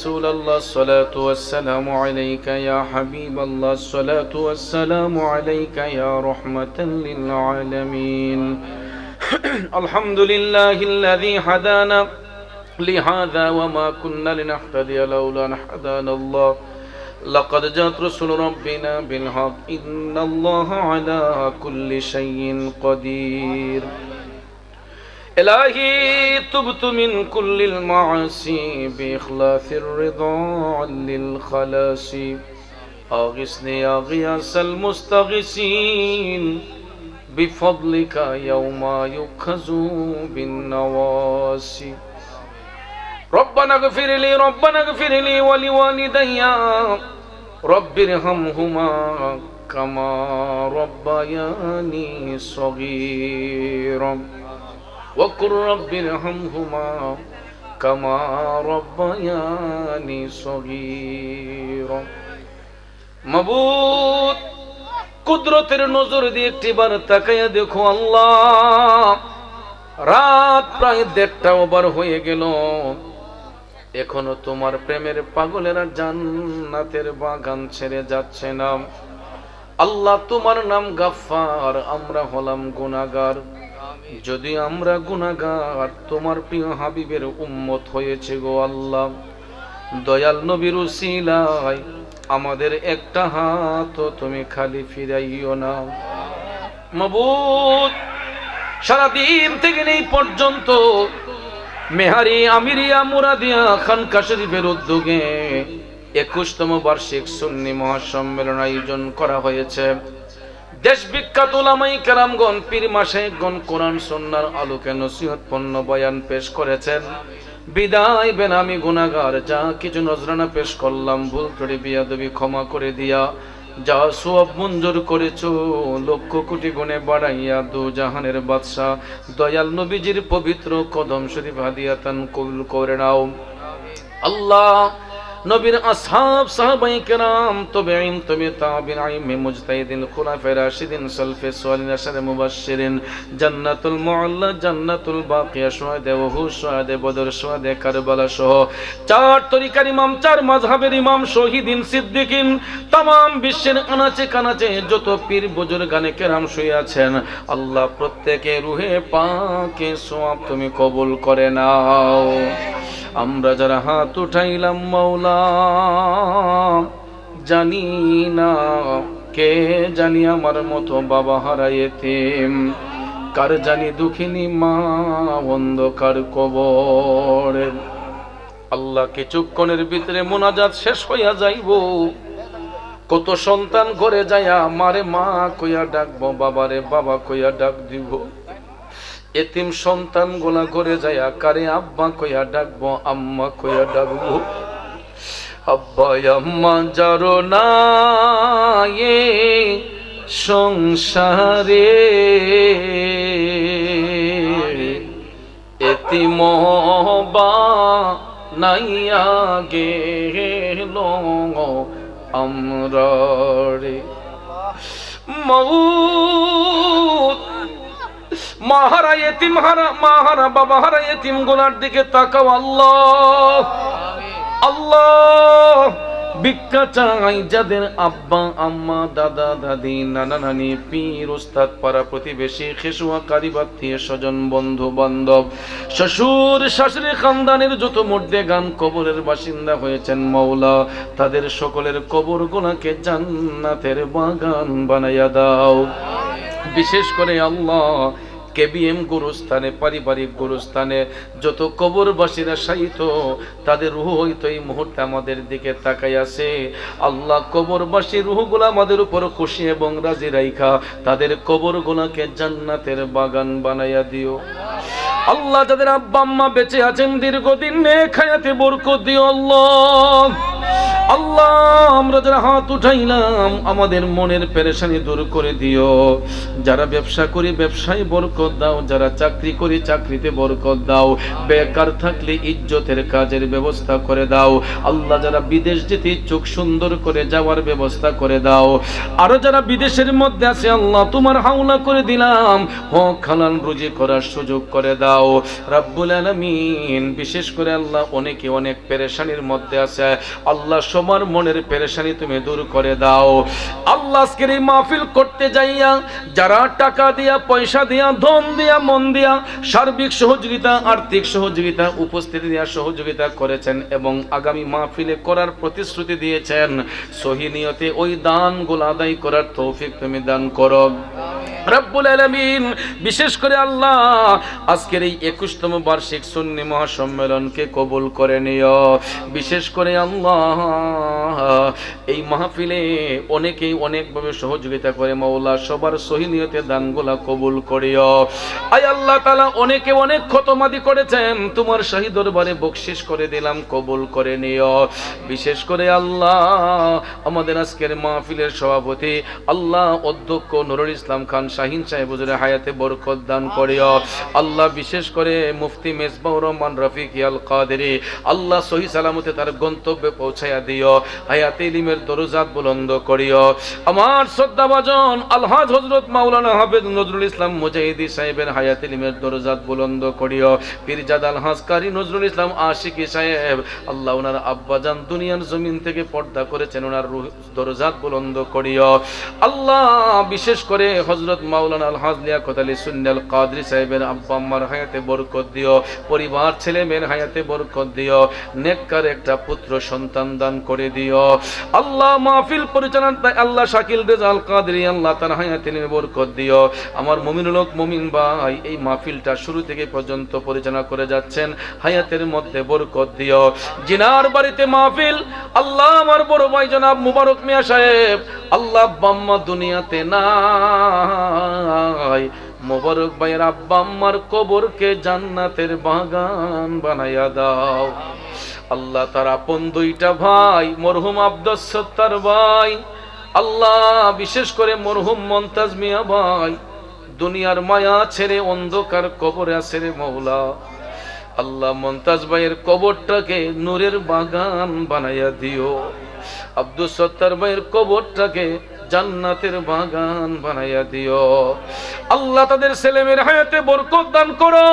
رسول الله الصلاة والسلام عليك يا حبيب الله. الصلاة والسلام عليك يا رحمة للعالمين. الحمد لله الذي هدانا لهذا وما كنا لنهتدي لولا أن هدانا الله. لقد جاءت رسل ربنا بالحق. إن الله على كل شيء قدير. إلهي تبت من كل المعاصي بإخلاص الرضا للخلاص. أغثني يا غياث المستغيثين بفضلك يوم يؤخذ بالنواسي ربنا اغفر لي ربنا اغفر لي ولوالدي. رب ارحمهما كما ربياني صغيرا. وقل رب ارحمهما كما ربياني صغيرا মাবুদ কুদরতের নজর দিয়ে একটিবার তাকাইয়া দেখো আল্লাহ রাত প্রায় দেড়টা ওভার হয়ে গেল এখনো তোমার প্রেমের পাগলেরা জান্নাতের বাগান ছেড়ে যাচ্ছে না আল্লাহ তোমার নাম গাফফার আমরা হলাম গুনাগার যদি আমরা গুনাগার তোমার প্রিয় হাবিবের উম্মত হয়েছে গো আল্লাহ। দয়াল নবীর উসিলায় আমাদের একটা হাত তুমি খালি ফিরাইও না। মাবুদ, সারাদিন থেকে নেই পর্যন্ত মেহারি আমিরিয়া মুরাদিয়া, খানকা শরীফের উদ্যোগে একুশতম বার্ষিক সুন্নি মহাসম্মেলন আয়োজন করা হয়েছে। দেশ বিখ্যাত ওলামাই কেরামগণ পীর মাসেগণ কোরআন সন্ন্যার আলোকে নসিহত পণ্য বয়ান পেশ করেছেন। বিদায় বেনামি গুনাগার যা কিছু নজরানা পেশ করলাম, ভুল করে বিয়াদবি ক্ষমা করে দিয়া। যা সব মঞ্জুর করেছ, লক্ষ কোটি গুণে বাড়াইয়া দু জাহানের বাদশাহ। দয়াল নবীজির পবিত্র কদম শরীফ হাদিয়া তান কবুল করে নাও। আল্লাহ নবীর আসহাব সাহাবাই কেরাম তবে আইন তবে তাবিন আইমে মুজতাহিদিন খুলাফে রাশিদিন, সালফে সোয়ালিন আশারে মুবাশশিরিন, জান্নাতুল মুআল্লা, জান্নাতুল বাকিয়া শুহাদে ওহু শুহাদে বদর শুহাদে কারবালা সহ চার তরিকার ইমাম, চার মাযহাবের ইমাম, শহীদিন, সিদ্দিকিন, তামাম বিশ্বের আনাচে কানাচে যত পীর, বুজুর্গানে কেরাম শুয়ে আছেন। আল্লাহ প্রত্যেকে রুহে পাকে সোয়াব তুমি কবুল করে নাও। আমরা যারা হাত উঠাইলাম মাওলা, জানি না কে জানি আমার মতো বাবা হারাইতেম কার জানি দুঃখিনী মা, অন্ধকার কবর। আল্লাহ কিছুক্ষণের ভিতরে মোনাজাত শেষ হইয়া যাইব। কত সন্তান ঘরে যাইয়া মারে মা কইয়া ডাকবো, বাবারে বাবা কইয়া ডাক দিব। এতিম সন্তান গোলা করে যায় কারে আব্বা কইয়া ডাকবো, আম্মা কইয়া ডাকবো। আব্বা, আম্মা যারো না সংসারে। এতিম বা নাইয়া আমরা রে মাহারা এতিম, হারা মাহারা বাবা, হারা এতিম দিকে তাকাও, আল্লাহ। আল্লাহ। ভিক্ষা চাই যাদের আব্বা, আম্মা, দাদা, দাদি, নানা নানি, পীর উস্তাদ পাড়া প্রতিবেশী, খেসুয়া কারিবাত্মীয় স্বজন, বন্ধু, বান্ধব, শ্বশুর, শাশুড়ি, খানদানের যত মধ্যে গান কবরের বাসিন্দা হয়েছেন মৌলা তাদের সকলের কবর গোলাকে জান্নাতের বাগান বানাইয়া দাও। বিশেষ করে আল্লাহ কেবিএম গুরুস্থানে, পারিবারিক গুরুস্থানে যত কবরবাসীরা সাহিত তাদের রুহ হইতো এই মুহূর্তে আমাদের দিকে তাকাই আছে। আল্লাহ কবরবাসী রুহগুলো আমাদের উপর খুশি এবং রাজি রাইখা, তাদের কবরগুলাকে জান্নাতের বাগান বানাইয়া দিও। আল্লাহ যাদের আব্বা আম্মা বেঁচে আছেন, দীর্ঘদিন খায়াতে বরকত দিও আল্লাহ। আল্লাহ, আমরা যারা হাত উঠাইলাম, আমাদের মনের পেরেশানি দূর করে দিও। যারা ব্যবসা করি, ব্যবসায় বরকত দাও। যারা চাকরি করি, চাকরিতে বরকত দাও। বেকার থাকলে ইজ্জতের কাজের ব্যবস্থা করে দাও। আল্লাহ যারা বিদেশ যেতে ইচ্ছুক, সুন্দর করে যাওয়ার ব্যবস্থা করে দাও। আরও যারা বিদেশের মধ্যে আছে, আল্লাহ, তোমার হাওলা করে দিলাম। হক হালাল রুজি করার সুযোগ করে দাও। রাব্বুল আলামিন, বিশেষ করে আল্লাহ, অনেকে অনেক পেরেশানির মধ্যে আছে। আল্লাহ সবার মনের পেরেশানি তুমি দূর করে দাও। আল্লাহ এই মাহফিল করতে যাইয়া, যারা টাকা দিয়া, পয়সা দিয়া, ধন দিয়া, মন দিয়া সার্বিক সহযোগিতা, আর্থিক সহযোগিতা, উপস্থিতি দিয়া সহযোগিতা করেছেন এবং আগামী মাহফিলে করার প্রতিশ্রুতি দিয়েছেন। সহি নিয়তে ওই দানগুলো আদায় করার তৌফিক তুমি দান করো। রব্বুল আলামিন, বিশেষ করে আল্লাহ, আজকের এই একুশতম বার্ষিক সুন্নি মহাসম্মেলনকে কবুল করে নিও। বিশেষ করে আল্লাহ, এই মাহফিলে অনেকেই অনেকভাবে সহযোগিতা করে মাওলা, সবার সহিনিয়তে দানগুলা কবুল করিও। আয় আল্লাহ তালা অনেকে অনেক খতমাদি করেছেন, তোমার শাহী দরবারে বকশিস করে দিলাম, কবুল করে নিও। বিশেষ করে আল্লাহ, আমাদের আজকের মাহফিলের সভাপতি আল্লাহ অধ্যক্ষ নুরুল ইসলাম খান শাহিন সাহেব হুজুরের হায়াতে বরকত দান করিও। আল্লাহ বিশেষ করে মুফতি মেজবাউর রহমান রফিক ইয়াল কাদেরি, আল্লাহ সহি সালামতে তার গন্তব্যে পৌঁছাইয়া দিও, হায়াতে ইলিমের দরজাত বুলন্দ করিও। আমার শ্রদ্ধাভাজন আলহাজ হজরত মাওলানা হাফেজ নজরুল ইসলাম মুজাহিদি সাহেবের হায়াতে ইলিমের দরজাত বুলন্দ করিও। পীরজাদ আলহাজ কারি নজরুল ইসলাম আশিকি সাহেব, আল্লাহ ওনার আব্বাজান দুনিয়ার জমিন থেকে পর্দা করেছেন, ওনার দরজাত বুলন্দ করিও। আল্লাহ বিশেষ করে হজরত মাওলানা আলহাজ লিয়াকত আলী সুন্নাল কাদরি সাহেবের আব্বা আম্মার হায়াতে বরকত দিও, পরিবার ছেলে মেয়ের হায়াতে বরকত দিও, নেককার একটা পুত্র সন্তান দান করে দিও। আল্লাহ মাহফিল পরিচালনা আল্লাহ শাকিল রেজাল কাদরি, আল্লাহ তার হায়াতে নিয়ে বরকত দিও। আমার মমিনুল হক মমিন ভাই, এই মাহফিলটা শুরু থেকে পর্যন্ত পরিচালনা করে যাচ্ছেন, হায়াতের মধ্যে বরকত দিও। জিনার বাড়িতে মাহফিল, আল্লাহ আমার বড় ভাই জনাব মুবারক মিয়া সাহেব, আল্লাহ বাম্মা দুনিয়াতে নাই মোবারক ভাইয়ের আব্বা আম্মার কবরকে জান্নাতের বাগান বানাইয়া দাও। আল্লাহ তার আপন দুইটা ভাই, মরহুম আব্দুস সত্তার ভাই। আল্লাহ, বিশেষ করে মরহুম মন্তাজ মিয়া ভাই। দুনিয়ার মায়া ছেড়ে অন্ধকার কবরে আছে রে মৌলা। আল্লাহ মন্তাজ ভাইয়ের কবরটাকে নূরের বাগান বানাইয়া দিও। আব্দুল সত্তার ভাইয়ের কবরটাকে জান্নাতের বাগান বানাইয়া দিও। আল্লাহ তাদের ছেলেমেয়ের হায়াতে বরকত দান করো।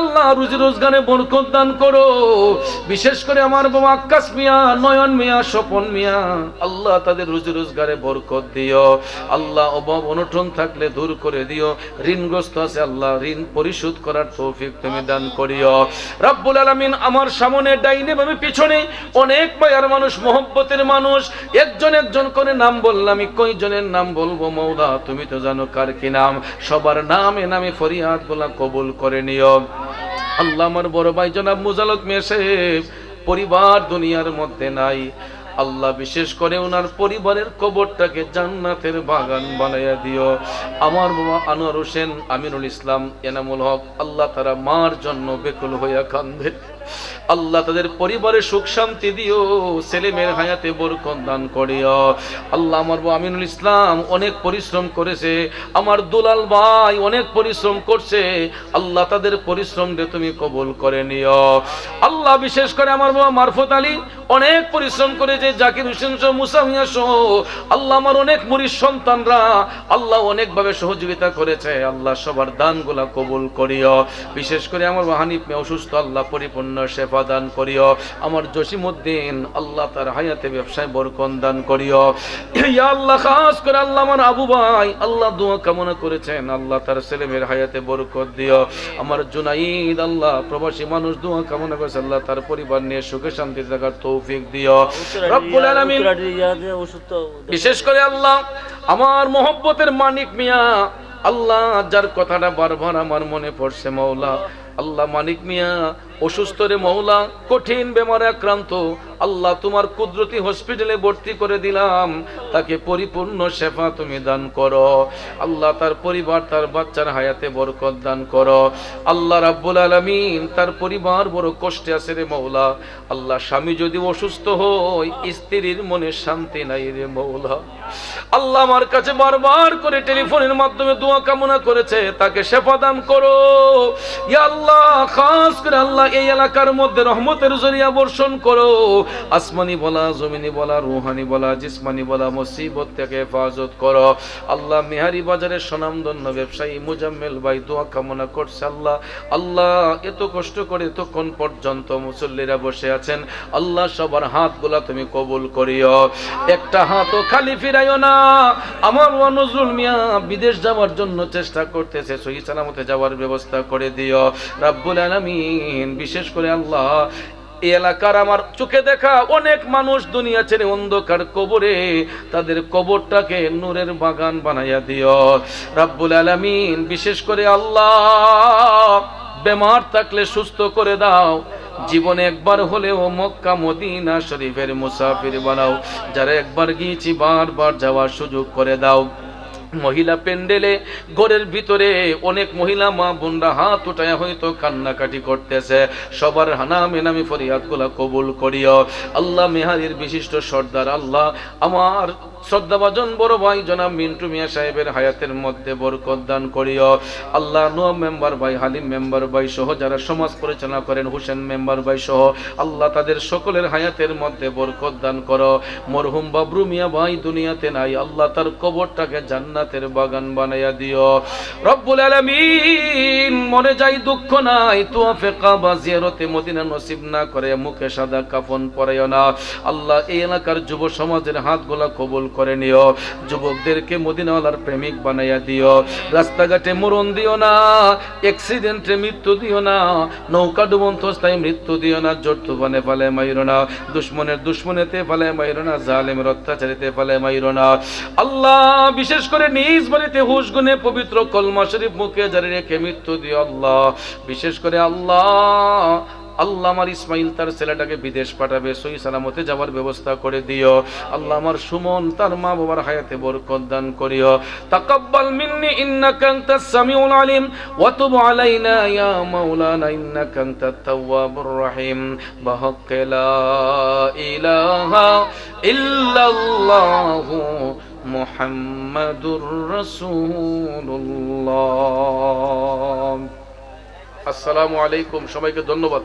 আল্লাহ রুজি রোজগারে বরকত দান করো। বিশেষ করে আমার বাবা আকাশ মিয়া, নয়ন মিয়া, স্বপন মিয়া, আল্লাহ তাদের রুজি রোজগারে বরকত দিও। আল্লাহ অভাব অনটন থাকলে দূর করে দিও। ঋণগ্রস্ত আছে আল্লাহ, ঋণ পরিশোধ করার তৌফিক তুমি দান করিও। রাব্বুল আলামিন আমার সামনে ডাইনে ভাবে পিছনে অনেক মায়ার মানুষ, মোহব্বতের মানুষ, একজন একজন করে নাম বললাম, আমি কয়জনের নাম বলব মৌলা? তুমি তো জানো কার কি নাম। সবার নামে নামে ফরিয়াদ বলা কবুল করে নিও। আল্লাহ আমার বড় ভাই জনাব মুজালক মেসেব পরিবার দুনিয়ার মধ্যে নাই। আল্লাহ বিশেষ করে ওনার পরিবারের কবরটাকে জান্নাতের বাগান বানাইয়া দিও। আমার বাবা আনোয়ার হোসেন আমিনুল ইসলাম এনামুল হক, আল্লাহ তারা মার জন্য বেকুল হইয়া কান্দে আল্লাহ তাদের পরিবারে সুখ শান্তি দিও ছেলে মেয়ের হায়াতে বরকত দান করিও। আল্লাহ আমার আমিনুল ইসলাম অনেক পরিশ্রম করেছে, আমার দুলাল ভাই অনেক পরিশ্রম করছে, আল্লাহ তাদের পরিশ্রম দিয়ে তুমি কবুল করে নিও। আল্লাহ বিশেষ করে আমার বাবা মারফত আলী অনেক পরিশ্রম করেছে, জাকির হোসেন সহ, মুসামিয়া সহ, আল্লাহ আমার অনেক মুরির সন্তানরা, আল্লাহ অনেকভাবে সহযোগিতা করেছে, আল্লাহ সবার দানগুলা কবুল করিও। বিশেষ করে আমার হানিফ মেয়ে অসুস্থ, আল্লাহ পরিপূর্ণ সেবা দান করিও। আমার জসিমউদ্দিন আল্লাহ তার হায়াতে ব্যবসায় বরকন দান করিও। ইয়া আল্লাহ খাস করে আল্লাহ আমার আবু ভাই আল্লাহ দোয়া কামনা করেছেন আল্লাহ তার ছেলে মেয়ের হায়াতে বরকত দিও। আমার জুনাইদ আল্লাহ প্রবাসী মানুষ দোয়া কামনা করেছে আল্লাহ তার পরিবার নিয়ে সুখে শান্তি থাকার তৌফিক দিও। রব্বুল আলামিন বিশেষ করে আল্লাহ আমার মোহব্বতের মানিক মিয়া আল্লাহ যার কথাটা বারবার আমার মনে পড়ছে মৌলা আল্লাহ মানিক মিয়া, অসুস্থ রে মৌলা কঠিন বেমারে আক্রান্ত। আল্লাহ তোমার কুদরতি হসপিটালে ভর্তি করে দিলাম। তাকে পরিপূর্ণ শেফা তুমি দান করো। আল্লাহ তার পরিবার, তার বাচ্চার হায়াতে বরকত দান করো। আল্লাহ রাব্বুল আলামিন তার পরিবার বড় কষ্টে আছে রে মৌলা আল্লাহ স্বামী যদি অসুস্থ হয়, স্ত্রীর মনে শান্তি নাই রে মৌলা আল্লাহ আমার কাছে বারবার করে টেলিফোনের মাধ্যমে দোয়া কামনা করেছে, তাকে শেফা দান করো। ইয়া আল্লাহ খাস করে আল্লাহ এই এলাকার মধ্যে রহমতের জরিয়া বর্ষণ করো। আসমানি বলা, জমিনি বলা, রুহানি বলা, জিসমানি বলা, মুসিবত থেকে হেফাজত করো। আল্লাহ মেহারি বাজারের স্বনামধন্য ব্যবসায়ী মুজাম্মেল ভাই দোয়া কামনা করছে আল্লাহ। আল্লাহ, এত কষ্ট করে এতক্ষণ পর্যন্ত মুসল্লিরা বসে আছেন। আল্লাহ, সবার হাতগুলা তুমি কবুল করিও। একটা হাতও খালি ফিরাইও না। আমার নজরুল মিয়া বিদেশ যাওয়ার জন্য চেষ্টা করতেছে, সহি সালামতে যাওয়ার ব্যবস্থা করে দিও। রাব্বুল আলামিন, বিশেষ করে আল্লাহ এলাকার আমার চোখে দেখা অনেক মানুষ দুনিয়া ছেড়ে অন্ধকার কবরে তাদের কবরটাকে নূরের বাগান বানাইয়া দিও। রাব্বুল আলামিন, বিশেষ করে আল্লাহ, বেমার থাকলে সুস্থ করে দাও। জীবনে একবার হলেও মক্কা, মদিনা শরীফের মুসাফির বানাও। যারা একবার গিয়েছি, বারবার যাওয়ার সুযোগ করে দাও। মহিলা প্যান্ডেলে, ঘরের ভিতরে অনেক মহিলা মা বোনরা হাত উঠায় হয়তো কান্নাকাটি করতেছে। সবার হানা মেনামি ফরিয়াদগুলা কবুল করিও। আল্লাহ মেহারির বিশিষ্ট সর্দার আল্লাহ আমার শ্রদ্ধাভাজন বড় ভাই জনাব মিন্টু মিয়া সাহেবের হায়াতের মধ্যে বরকত দান করিও। আল্লাহ নোয়া মেম্বার ভাই, হালিম মেম্বার ভাই সহ যারা সমাজ পরিচালনা করেন, হোসেন মেম্বার ভাই সহ, আল্লাহ তাদের সকলের হায়াতের মধ্যে বরকত দান করো। মরহুম বাবরু মিয়া ভাই দুনিয়াতে নাই, আল্লাহ তার কবরটাকে জান্নাতের বাগান বানাইয়া দিও। রব্বুল আলামিন, মনে যাই দুঃখ নাই, তোয়াফেকা বা জিয়ারতে মদিনা নসিব না করে মুখে সাদা কাফন পরাইও না। আল্লাহ এই এলাকার যুব সমাজের হাতগুলা কবুল করে নিও। যুবকদেরকে মদিনাওয়ালার প্রেমিক বানাইয়া দিও। রাস্তাঘাটে মরণ দিও না অ্যাক্সিডেন্টে মৃত্যু দিও না, নৌকা ডুবন্ত মৃত্যু দিও না, জোর তুফানে ফালে মাইরো না, দুশ্মনের দুশ্মনেতে ফালে মাইরো না, জালেমের অত্যাচারিতে ফালে মাইরো না। আল্লাহ বিশেষ করে নিজ বাড়িতে হুশ গুনে পবিত্র কলমা শরীফ মুখে জারি রেখে মৃত্যু দিও আল্লাহ। বিশেষ করে আল্লাহ আল্লাহ আমার ইসমাইল তার ছেলেটাকে বিদেশ পাঠাবে সই সালামতে যাওয়ার ব্যবস্থা করে দিও। আল্লাহ আমার সুমন তার মা বাবার হায়াতে বরকত দান করিও। তাকাব্বাল মিন্নি ইন্নাকা আনতাস সামিউল আলিম ওয়া তুব আলাইনা ইয়া মাওলানা ইন্নাকা আনতাত তাওয়াবুর রহিম। বাহাক্ক লা ইলাহা ইল্লাল্লাহু মুহাম্মাদুর রাসূলুল্লাহ। আসসালামু আলাইকুম সবাইকে ধন্যবাদ।